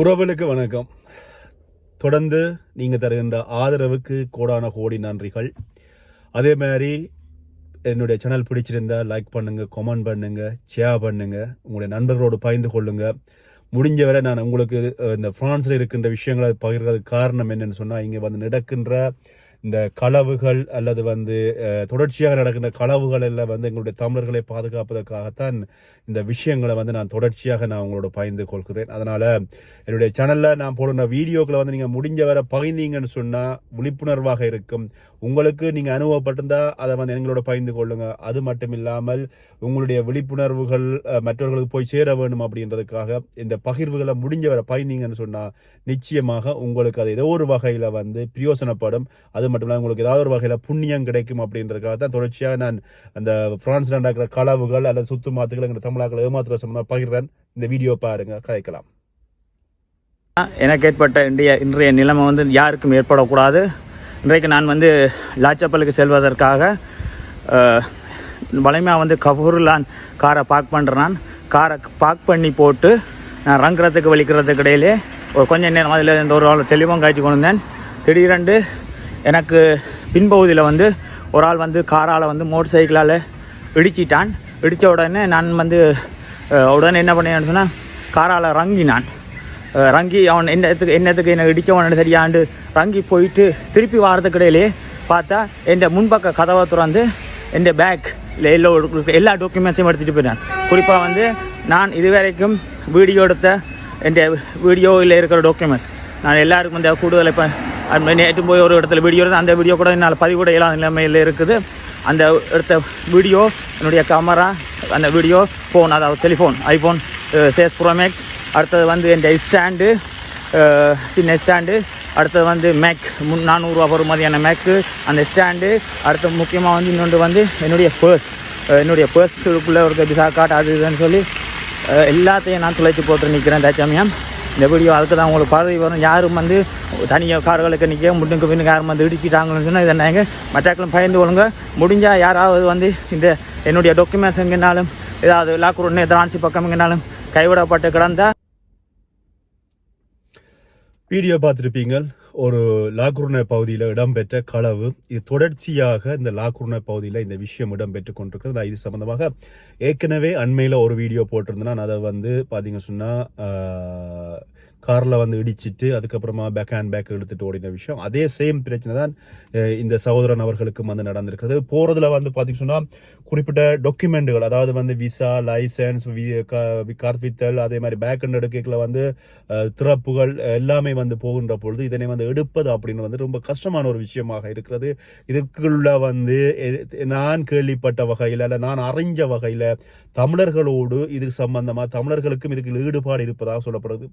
உறவுகளுக்கு வணக்கம். தொடர்ந்து நீங்கள் தருகின்ற ஆதரவுக்கு கோடான கோடி நன்றிகள். அதே மாதிரி என்னுடைய சேனல் பிடிச்சிருந்தா லைக் பண்ணுங்கள் கமெண்ட் பண்ணுங்கள் ஷேர் பண்ணுங்கள் உங்களுடைய நண்பர்களோடு பகிர்ந்து கொள்ளுங்கள் முடிஞ்ச வரை நான் உங்களுக்கு இந்த ஃப்ரான்ஸில் இருக்கின்ற விஷயங்களை பகிர்றதுக்கு காரணம் என்னென்னு சொன்னால் இங்கே வந்து நடக்கின்ற இந்த களவுகள் அல்லது வந்து தொடர்ச்சியாக நடக்கின்ற களவுகள் எல்லாம் வந்து எங்களுடைய தமிழர்களை பாதுகாப்பதற்காகத்தான் இந்த விஷயங்களை வந்து நான் தொடர்ச்சியாக நான் உங்களோட பகிர்ந்து கொள்கிறேன். அதனால் என்னுடைய சேனலில் நான் போடுற வீடியோக்களை வந்து நீங்கள் முடிஞ்ச வரை பகிர்ந்தீங்கன்னு சொன்னால் விழிப்புணர்வாக இருக்கும். உங்களுக்கு நீங்கள் அனுபவப்பட்டிருந்தா அதை வந்து எங்களோட பகிர்ந்து கொள்ளுங்க. அது மட்டும் இல்லாமல் உங்களுடைய விழிப்புணர்வுகள் மற்றவர்களுக்கு போய் சேர வேண்டும் அப்படின்றதுக்காக இந்த பகிர்வுகளை முடிஞ்ச வரை பகிர்ந்தீங்கன்னு சொன்னால் நிச்சயமாக உங்களுக்கு அது ஏதோ ஒரு வகையில் வந்து பிரயோசனப்படும். அது மட்டும் இல்லாமல் உங்களுக்கு ஏதாவது ஒரு வகையில் புண்ணியம் கிடைக்கும் அப்படின்றதுக்காக தான் தொடர்ச்சியாக நான் அந்த பிரான்ஸ்ல நடக்கிற களவுகள் அல்லது சுத்து மாத்துகள் எங்கள் தமிழாக்களை ஏமாத்துற சம்பந்தம் பகிர்றேன். இந்த வீடியோ பாருங்க கதைக்கலாம். எனக்கு ஏற்பட்ட இன்றைய இன்றைய நிலைமை வந்து யாருக்கும் ஏற்படக்கூடாது. இன்றைக்கு நான் வந்து லாச்சப்பலுக்கு செல்வதற்காக வளைமையாக வந்து கபூரில் காரை பார்க் பண்ணுறேன் நான் காரை பார்க் பண்ணி போட்டு நான் ரங்குறதுக்கு வலிக்கிறதுக்கு இடையிலே ஒரு கொஞ்சம் நேரம் அதில் இந்த ஒரு ஆள் தெளிவாக காய்ச்சி கொண்டு வந்தேன். திடீரென்று எனக்கு பின்பகுதியில் வந்து ஒரு ஆள் வந்து காரால் வந்து மோட்டர் சைக்கிளால் இடிச்சிட்டான். இடித்த உடனே நான் வந்து உடனே என்ன பண்ணேன்னு சொன்னால் காரால் ரங்கினான். ரங்கி அவன் என்னத்துக்கு என்னத்துக்கு என்னை இடித்தவன் சரியாண்டு ரங்கி போயிட்டு திருப்பி வாரத்துக்கிடையிலே பார்த்தா என் முன்பக்க கதவை திறந்து என் பேக் இல்லை எல்லா டாக்குமெண்ட்ஸையும் எடுத்துகிட்டு போயிட்டான். குறிப்பாக வந்து நான் இதுவரைக்கும் வீடியோ எடுத்த என் வீடியோவில் இருக்கிற டாக்குமெண்ட்ஸ் நான் எல்லாருக்கும் இந்த கூடுதலாக இப்போ நேற்று போய் ஒரு இடத்துல வீடியோ எடுத்து அந்த வீடியோ கூட என்னால் பதிவிட இயலாத நிலைமையில் இருக்குது. அந்த எடுத்த வீடியோ என்னுடைய கேமரா அந்த வீடியோ ஃபோன் அதாவது டெலிஃபோன் ஐஃபோன் சேஸ் ப்ரோமேக்ஸ் அடுத்தது வந்து என் ஸ்டாண்டு சின்ன ஸ்டாண்டு அடுத்தது வந்து மேக் முன் நானூறுரூவா பொறுமதியான மேக்கு அந்த ஸ்டாண்டு அடுத்து முக்கியமாக வந்து இன்னொன்று வந்து என்னுடைய பர்ஸ் என்னுடைய பர்ஸுக்குள்ளே ஒரு விசா கார்டு அது இதுன்னு சொல்லி எல்லாத்தையும் நான் துளைத்து போட்டு நிற்கிறேன் தச்சமயம். இந்த வீடியோ அதுக்கு தான் உங்களுக்கு பதவி வரும். யாரும் வந்து தனியாக கார்களுக்கு நிற்க முட்டுக்கு பின்னுக்கு யாரும் வந்து இடிக்கிட்டாங்கன்னு சொன்னால் இதை நாங்கள் மற்றாக்களும் பயந்து கொள்ளுங்க முடிஞ்சால் யாராவது வந்து இந்த என்னுடைய டாக்குமெண்ட்ஸ் எங்கேனாலும் ஏதாவது லாக்கூர் எதிரான்சி பக்கம் எங்கேனாலும் கைவிடப்பட்டு கிடந்தால் வீடியோ பார்த்துருப்பீங்க ஒரு லாக்குர்ன பகுதியில் இடம்பெற்ற களவு. இது தொடர்ச்சியாக இந்த லாக்குர்ன பகுதியில் இந்த விஷயம் இடம்பெற்று கொண்டிருக்கிறது. நான் இது சம்மந்தமாக ஏற்கனவே அண்மையில் ஒரு வீடியோ போட்டிருந்தேன். நான் அதை வந்து பார்த்தீங்க சொன்னால் காரில் வந்து இடிச்சிட்டு அதுக்கப்புறமா பேக் ஹேண்ட் பேக் எடுத்துட்டு ஓடின விஷயம். அதே சேம் பிரச்சனை தான் இந்த சகோதரன் அவர்களுக்கும் வந்து நடந்திருக்கிறது. போகிறதுல வந்து பார்த்திங்க சொன்னால் குறிப்பிட்ட டாக்குமெண்ட்டுகள் அதாவது வந்து விசா லைசன்ஸ் கார்பித்தல் அதே மாதிரி பேக் ஹேண்ட் எடுக்கல வந்து திறப்புகள் எல்லாமே வந்து போகின்ற பொழுது இதனை வந்து எடுப்பது அப்படின்னு வந்து ரொம்ப கஷ்டமான ஒரு விஷயமாக இருக்கிறது. இதுக்குள்ள வந்து நான் கேள்விப்பட்ட வகையில் இல்லை நான் அறிஞ்ச வகையில் தமிழர்களோடு இது சம்பந்தமாக தமிழர்களுக்கும் இதுக்கு ஈடுபாடு இருப்பதாக சொல்லப்படுது.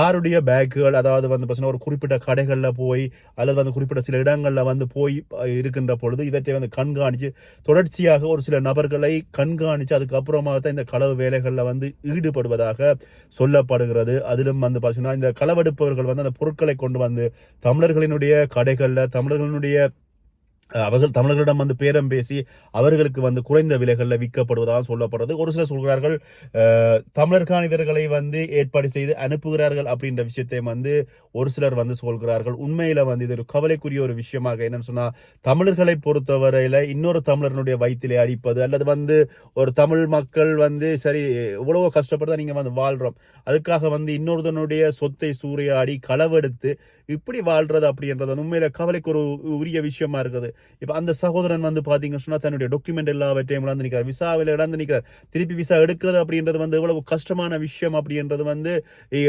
யாருடைய பேக்குகள் அதாவது வந்து பார்த்தீங்கன்னா ஒரு குறிப்பிட்ட கடைகளில் போய் அல்லது வந்து குறிப்பிட்ட சில இடங்களில் வந்து போய் இருக்கின்ற பொழுது இவற்றை வந்து கண்காணித்து தொடர்ச்சியாக ஒரு சில நபர்களை கண்காணித்து அதுக்கப்புறமாக தான் இந்த களவு வேலைகளில் வந்து ஈடுபடுவதாக சொல்லப்படுகிறது. அதிலும் வந்து பார்த்தீங்கன்னா இந்த களவெடுப்பவர்கள் வந்து அந்த பொருட்களை கொண்டு வந்து தமிழர்களினுடைய கடைகளில் தமிழர்களினுடைய அவர்கள் தமிழர்களிடம் வந்து பேரம் பேசி அவர்களுக்கு வந்து குறைந்த விலைகளில் விற்கப்படுவதாக சொல்லப்படுறது. ஒரு சிலர் சொல்கிறார்கள் தமிழர்கான இவர்களை வந்து ஏற்பாடு செய்து அனுப்புகிறார்கள் அப்படின்ற விஷயத்தை வந்து ஒரு சிலர் வந்து சொல்கிறார்கள். உண்மையில் வந்து இது ஒரு கவலைக்குரிய ஒரு விஷயமாக என்னன்னு சொன்னால் தமிழர்களை பொறுத்தவரையில் இன்னொரு தமிழர்களுடைய வயிற்றிலே அடிப்பது அல்லது வந்து ஒரு தமிழ் மக்கள் வந்து சரி இவ்வளோ கஷ்டப்பட்டு நீங்கள் வந்து வாழ்கிறோம் அதுக்காக வந்து இன்னொருத்தனுடைய சொத்தை சூறையாடி களவெடுத்து இப்படி வாழ்றது அப்படின்றது உண்மையில் கவலைக்கு ஒரு உரிய விஷயமா இருக்குது. இப்போ அந்த சகோதரன் வந்து பார்த்தீங்க சொன்னால் தன்னுடைய டாக்குமெண்ட் எல்லாவற்றையும் இழந்து நிற்கிறார். விசாவில் இழந்து நிற்கிறார். திருப்பி விசா எடுக்கிறது அப்படின்றது வந்து எவ்வளவு கஷ்டமான விஷயம் அப்படின்றது வந்து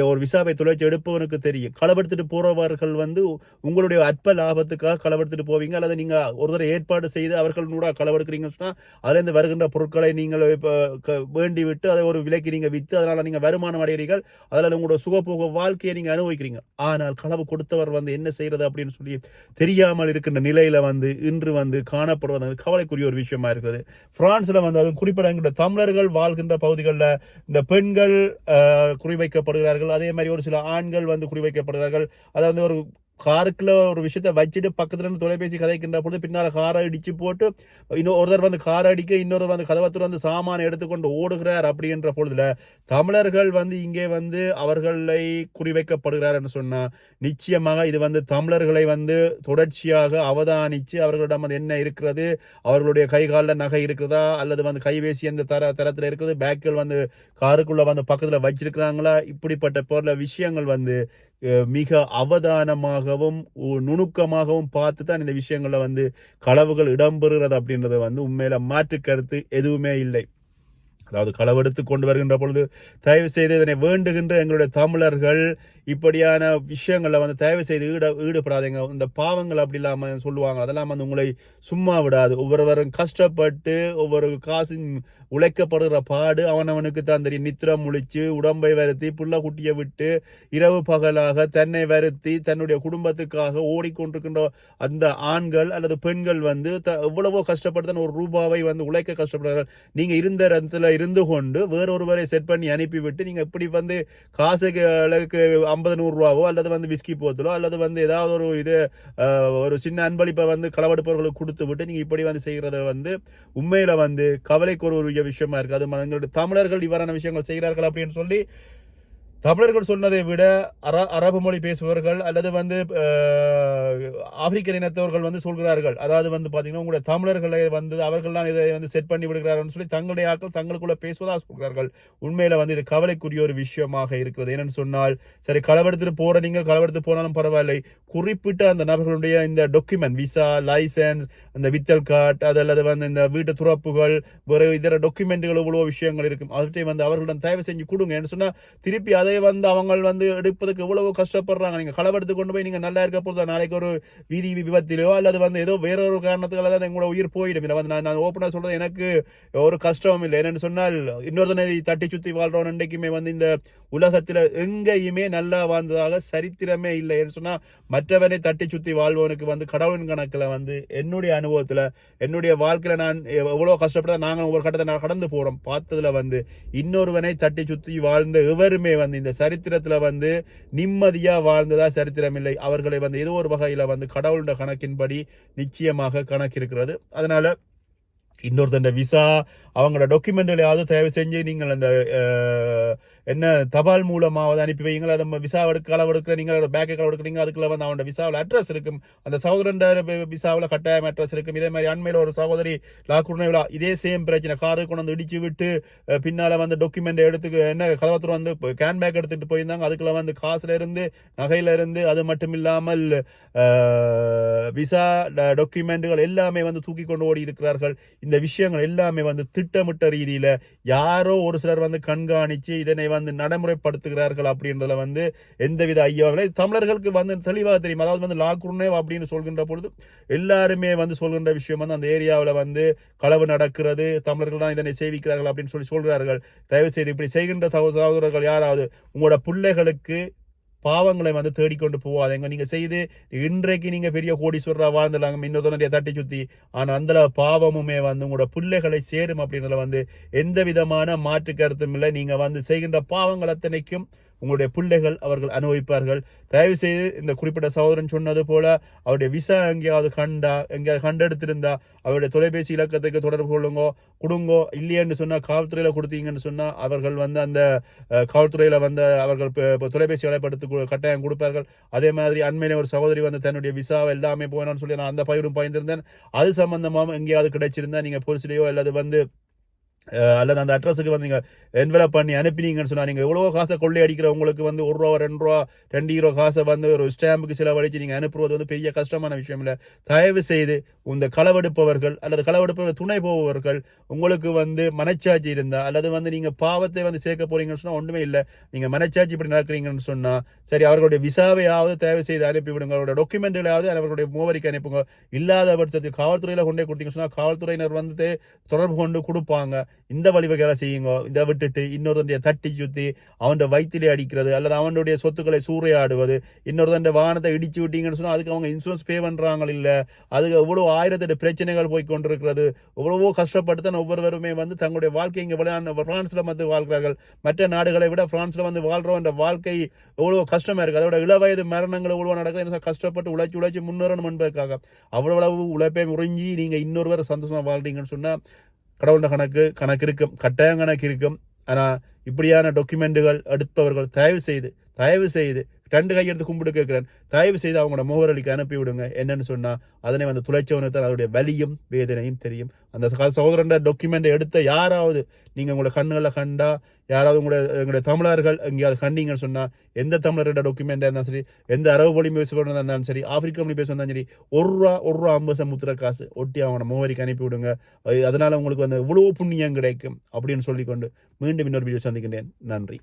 ஒரு விசாவை தொலைச்சி எடுப்பவனுக்கு தெரியும். களவெடுத்துட்டு போகிறவர்கள் வந்து உங்களுடைய அற்ப லாபத்துக்காக களவெடுத்துட்டு போவீங்க. அல்லது நீங்கள் ஒரு தடவை ஏற்பாடு செய்து அவர்கள் களவெடுக்கிறீங்கன்னு சொன்னால் அதுல இருந்து வருகின்ற பொருட்களை நீங்கள் இப்போ க- வேண்டி விட்டு அதை ஒரு விலைக்கு நீங்கள் விற்று அதனால் நீங்கள் வருமானம் அடைகிறீர்கள் அதில் உங்களோட சுகப்போக வாழ்க்கையை நீங்கள் அனுபவிக்கிறீங்க. ஆனால் களவு கொடுத்தவர் வந்து என்ன செய்கிறது அப்படின்னு சொல்லி தெரியாமல் இருக்கின்ற நிலையில் வந்து இன்று வந்து காணப்படுவது வந்து கவலைக்குரிய ஒரு விஷயமா இருக்கிறது. பிரான்ஸில் வந்து அதுவும் குறிப்பிட தமிழர்கள் வாழ்கின்ற பகுதிகளில் இந்த பெண்கள் குறிவைக்கப்படுகிறார்கள். அதே மாதிரி ஒரு சில ஆண்கள் வந்து குறிவைக்கப்படுகிறார்கள். அதாவது ஒரு காருக்குள்ள ஒரு விஷயத்த வச்சுட்டு பக்கத்துல இருந்து தொலைபேசி கதைக்கின்ற பொழுது பின்னால காரை அடிச்சு போட்டு இன்னும் ஒருத்தர் வந்து காரை அடிக்க இன்னொருவர் வந்து கதவத்தூர் வந்து சாமானை எடுத்துக்கொண்டு ஓடுகிறார் அப்படின்ற பொழுதுல தமிழர்கள் வந்து இங்கே வந்து அவர்களை குறிவைக்கப்படுகிறார் என்று சொன்னா நிச்சயமாக இது வந்து தமிழர்களை வந்து தொடர்ச்சியாக அவதானிச்சு அவர்களிடம் வந்து என்ன இருக்கிறது அவர்களுடைய கை காலில் நகை இருக்கிறதா அல்லது வந்து கைபேசி எந்த தர தரத்தில் இருக்கிறது பேக்கில் வந்து காருக்குள்ள வந்து பக்கத்தில் வச்சிருக்கிறாங்களா இப்படிப்பட்ட பொருள விஷயங்கள் வந்து மிக அவதானமாகவும் நுணுக்கமாகவும் பார்த்து தான் இந்த விஷயங்களில் வந்து களவுகள் இடம்பெறுகிறது அப்படின்றது வந்து உண்மையில மாற்று கருத்து எதுவுமே இல்லை. அதாவது களவெடுத்து கொண்டு வருகின்ற பொழுது தயவு செய்து இதனை வேண்டுகின்ற எங்களுடைய தமிழர்கள் இப்படியான விஷயங்களில் வந்து தயவு செய்து ஈட ஈடுபடாதீங்க. இந்த பாவங்கள் அப்படி இல்லாமல் சொல்லுவாங்க. அதெல்லாம் வந்து உங்களை சும்மா விடாது. ஒவ்வொருவரும் கஷ்டப்பட்டு ஒவ்வொரு காசின் உழைக்கப்படுகிற பாடு அவனவனுக்கு தான் தெரியும். நித்திரம் முழிச்சு உடம்பை வருத்தி புள்ள குட்டியை விட்டு இரவு பகலாக தன்னை வருத்தி தன்னுடைய குடும்பத்துக்காக ஓடிக்கொண்டிருக்கின்ற அந்த ஆண்கள் அல்லது பெண்கள் வந்து த எவ்வளவோ கஷ்டப்படுத்தன ஒரு ரூபாவை வந்து உழைக்க கஷ்டப்படுறார்கள் நீங்கள் இருந்த இடத்துல இருந்து கொண்டு வேறொருவரை செட் பண்ணி அனுப்பிவிட்டு நீங்கள் இப்படி வந்து காசுகளுக்கு ஐம்பது நூறு ரூபாவோ அல்லது வந்து விஸ்கி போத்தலோ அல்லது வந்து ஏதாவது ஒரு இது ஒரு சின்ன அன்பளிப்பை வந்து களவெடுப்பவர்களுக்கு கொடுத்து விட்டு நீங்க இப்படி வந்து செய்கிறத வந்து உண்மையில வந்து கவலைக்கு ஒரு விஷயமா இருக்காது அது எங்களுடைய தமிழர்கள் இவ்வாறான விஷயங்கள் செய்கிறார்கள் அப்படின்னு சொல்லி தமிழர்கள் சொன்னதை விட அர அரபு மொழி பேசுபவர்கள் அல்லது வந்து ஆப்பிரிக்கன் இனத்தவர்கள் வந்து சொல்கிறார்கள். அதாவது வந்து பார்த்தீங்கன்னா உங்களுடைய தமிழர்களை வந்து அவர்கள்லாம் இதை வந்து செட் பண்ணி விடுகிறார்கள் சொல்லி தங்களுடைய ஆட்கள் தங்களுக்குள்ள பேசுவதாக சொல்கிறார்கள். உண்மையில் வந்து இது கவலைக்குரிய ஒரு விஷயமாக இருக்கிறது. என்னென்னு சொன்னால் சரி களவெடுத்துட்டு போகிற நீங்கள் களவெடுத்து போனாலும் பரவாயில்லை. குறிப்பிட்ட அந்த நபர்களுடைய இந்த டாக்குமெண்ட் விசா லைசன்ஸ் அந்த வித்தல் கார்டு அது அல்லது வந்து இந்த வீட்டு துறப்புகள் வேறு இதர டாக்குமெண்ட்டுகள் இவ்வளோ விஷயங்கள் இருக்கும். அவற்றை வந்து அவர்களிடம் தயவு செஞ்சு கொடுங்க. என்ன சொன்னால் திருப்பி அதை வந்து அவங்க வந்து எடுப்பதுக்கு எவ்வளவு கஷ்டப்படுறாங்க. நீங்கள் களவெடுத்து கொண்டு போய் நீங்கள் நல்லா இருக்க போதும் நாளைக்கு ஒரு வீதி விபத்திலையோ அல்லது வந்து ஏதோ வேற ஒரு காரணத்துக்காக தான் எங்களோட உயிர் போயிடும். இல்லை வந்து நான் நான் ஓப்பனாக சொல்கிறது எனக்கு ஒரு கஷ்டமும் இல்லை. என்னென்னு சொன்னால் இன்னொருத்தனை தட்டி சுற்றி வாழ்றவன் இன்றைக்குமே வந்து இந்த உலகத்தில் எங்கேயுமே நல்லா வாழ்ந்ததாக சரித்திரமே இல்லை. என்று சொன்னால் மற்றவனை தட்டி சுற்றி வாழ்வனுக்கு வந்து கடவுளின் கணக்கில் வந்து என்னுடைய அனுபவத்தில் என்னுடைய வாழ்க்கையில் நான் எவ்வளோ கஷ்டப்பட்டா நாங்கள் ஒரு கட்டத்தை நான் கடந்து போகிறோம் பார்த்ததுல வந்து இன்னொருவனை தட்டி சுற்றி வாழ்ந்த எவருமே வந்து இந்த சரித்திரத்தில் வந்து நிம்மதியாக வாழ்ந்ததா சரித்திரம் இல்லை. அவர்களை வந்து ஏதோ ஒரு வகையில் வந்து கடவுளோட கணக்கின்படி நிச்சயமாக கணக்கு இருக்கிறது அதனால் இன்னொருத்தண்ட விசா அவங்களோட டாக்குமெண்ட்லையாவது தயவு செஞ்சு நீங்கள் அந்த என்ன தபால் மூலமாவது அனுப்பி வைங்களா அதை விசா எடுக்க அளவு எடுக்கிற நீங்கள் பேக்கை அளவு எடுக்கிறீங்க அதுக்குள்ள வந்து அவனோட விசாவில் அட்ரஸ் இருக்கும். அந்த சகோதரன் விசாவில் கட்டாயம் அட்ரஸ் இருக்கும். இதே மாதிரி அண்மையில் ஒரு சகோதரி லாக்குடனே விழா இதே சேம் பிரச்சனை. காரு கொண்டு வந்து இடிச்சு விட்டு பின்னால் பின்னால வந்து டாக்குமெண்ட் எடுத்து என்ன கதவத்துல வந்து கேன் பேக் எடுத்துகிட்டு போயிருந்தாங்க. அதுக்குள்ள வந்து காசுல இருந்து நகையில இருந்து அது மட்டும் இல்லாமல் விசா டாக்குமெண்ட்டுகள் எல்லாமே வந்து தூக்கி கொண்டு ஓடி இருக்கிறார்கள். இந்த இந்த விஷயங்கள் எல்லாமே வந்து திட்டமிட்ட ரீதியில யாரோ ஒரு சிலர் வந்து கண்காணிச்சு இதனை வந்து நடைமுறைப்படுத்துகிறார்கள் அப்படின்றதுல வந்து எந்தவித ஐயாவில்லை தமிழர்களுக்கு வந்து தெளிவாக தெரியும். அதாவது வந்து லாக்ருனே அப்படின்னு சொல்கின்ற பொழுது எல்லாருமே வந்து சொல்கின்ற விஷயம் வந்து அந்த ஏரியாவில் வந்து களவு நடக்கிறது. தமிழர்கள் தான் இதனை சேவிக்கிறார்கள் அப்படின்னு சொல்லி சொல்கிறார்கள். தயவு செய்து இப்படி செய்கின்ற சகோதரர்கள் யாராவது உங்களோட பிள்ளைகளுக்கு பாவங்களை வந்து தேடிக்கொண்டு போவாதீங்க நீங்க செய்து இன்றைக்கு நீங்க பெரிய கோடீஸ்வரரா வாழ்ந்துலாங்க இன்னொருத்தனுடைய தட்டி சுத்தி. ஆனா அந்த பாவமுமே வந்து உங்களோட பிள்ளைகளை சேரும் அப்படின்றதுல வந்து எந்த விதமான மாற்று கருத்தும் இல்லை. நீங்க வந்து செய்கின்ற பாவங்கள் அத்தனைக்கும் உங்களுடைய பிள்ளைகள் அவர்கள் அனுபவிப்பார்கள். தயவு செய்து இந்த குறிப்பிட்ட சகோதரன் சொன்னது போல அவருடைய விசா எங்கேயாவது கண்டா எங்கேயாவது கண்டெடுத்திருந்தா அவருடைய தொலைபேசி இலக்கத்துக்கு தொடர்பு கொள்ளுங்கோ கொடுங்கோ இல்லையென்று சொன்னால் காவல்துறையில் கொடுத்தீங்கன்னு சொன்னால் அவர்கள் வந்து அந்த காவல்துறையில் வந்து அவர்கள் இப்போ தொலைபேசி அழைப்படுத்து கட்டாயம் கொடுப்பார்கள். அதே மாதிரி அண்மையில ஒரு சகோதரி வந்து தன்னுடைய விசாவை எல்லாமே போயணும்னு சொல்லி நான் அந்த பயிரும் பயந்திருந்தேன். அது சம்பந்தமாக எங்கேயாவது கிடைச்சிருந்தா நீங்கள் போலீஸ்லயோ அல்லது வந்து அல்லது அந்த அட்ரஸுக்கு வந்து நீங்கள் என்வலப் பண்ணி அனுப்பினீங்கன்னு சொன்னால் நீங்கள் எவ்வளோ காசை கொள்ளை அடிக்கிற உங்களுக்கு வந்து ஒரு ரூபா ரெண்டு ரூபா ரெண்டு ஹீரோ காசை வந்து ஒரு ஸ்டாம்புக்கு செலவழித்து நீங்கள் அனுப்புவது வந்து பெரிய கஷ்டமான விஷயம் இல்லை. தயவு செய்து இந்த களவெடுப்பவர்கள் அல்லது களவெடுப்பவர்கள் துணை போபவர்கள் உங்களுக்கு வந்து மனச்சாட்சி இருந்தால் அல்லது வந்து நீங்கள் பாவத்தை வந்து சேர்க்க போறீங்கன்னு சொன்னால் ஒன்றுமே இல்லை. நீங்கள் மனச்சாட்சி இப்படி நடக்கிறீங்கன்னு சொன்னால் சரி அவர்களுடைய விசாவையாவது தயவு செய்து அனுப்பிவிடுங்க. அவருடைய டாக்குமெண்ட்களாவது அவர்களுடைய மூவரிக்கு அனுப்புங்க. இல்லாத பட்சத்தில் காவல்துறையில் கொண்டே கொடுத்தீங்கன்னு சொன்னால் காவல்துறையினர் வந்து தொடர்பு கொண்டு கொடுப்பாங்க. இந்த வழிவகைகளை செய்யுங்க. இதை விட்டுட்டு இன்னொருத்தண்டிய தட்டி சுத்தி அவன் வயிற்றிலே அடிக்கிறது அல்லது அவனுடைய சொத்துக்களை சூறையாடுவது இன்னொருத்தன் வாகனத்தை இடிச்சு விட்டீங்கன்னு சொன்னால் அதுக்கு அவங்க இன்சூரன்ஸ் பே பண்ணுறாங்க இல்லை. அதுக்கு எவ்வளோ ஆயிரத்தெட்டு பிரச்சனைகள் போய் கொண்டிருக்கிறது. எவ்வளவோ கஷ்டப்பட்டு தான் ஒவ்வொருவருமே வந்து தங்களுடைய வாழ்க்கை இங்கே விளையாண்டு ஃப்ரான்ஸில் வந்து வாழ்கிறார்கள். மற்ற நாடுகளை விட பிரான்ஸ்ல வந்து வாழ்றவன்ற வாழ்க்கை எவ்வளோ கஷ்டமா இருக்கு. அதோட இளவயது மரணங்கள் எவ்வளோ நடக்குது. என்ன கஷ்டப்பட்டு உழைச்சி உழைச்சி முன்னேறணும் என்பதற்காக. அவ்வளவு உழைப்பை உறிஞ்சி நீங்க இன்னொருவரை சந்தோஷமா வாழ்றீங்கன்னு சொன்னா கடவுள கணக்கு கணக்கு இருக்கும் கட்டாயம் கணக்கு இருக்கும். ஆனால் இப்படியான டாக்குமெண்ட்டுகள் எடுப்பவர்கள் தயவு செய்து தயவு செய்து ரெண்டு கையெடுத்து கும்பிட்டு கேட்குறேன். தயவு செய்து அவங்களோட முகவரிக்கு அனுப்பி விடுங்க. என்னன்னு சொன்னால் அதனை வந்து துளைச்சவனுக்கு அதனுடைய அதோடைய வலியும் வேதனையும் தெரியும். அந்த சகோதரண்ட டாக்குமெண்ட்டை எடுத்த யாராவது நீங்கள் உங்களோட கண்ணுகளை கண்டா யாராவது உங்களோட எங்களுடைய தமிழர்கள் எங்கேயாவது கண்டிங்கன்னு சொன்னால் எந்த தமிழரோட டாக்குமெண்ட்டாக இருந்தாலும் சரி எந்த அரபு மொழி பேசுகிறதா இருந்தாலும் சரி ஆப்பிரிக்க மொழி பேசுவதாலும் சரி ஒரு ரூபா ஒரு ரூபா ஐம்பது சமுத்திர காசு ஒட்டி அவங்களோட முகவரிக்கு அனுப்பி விடுங்க. அது- உங்களுக்கு வந்து இவ்வளோ புண்ணியம் கிடைக்கும் அப்படின்னு சொல்லிக்கொண்டு மீண்டும் இன்னொரு வீடியோ சந்திக்கின்றேன். நன்றி.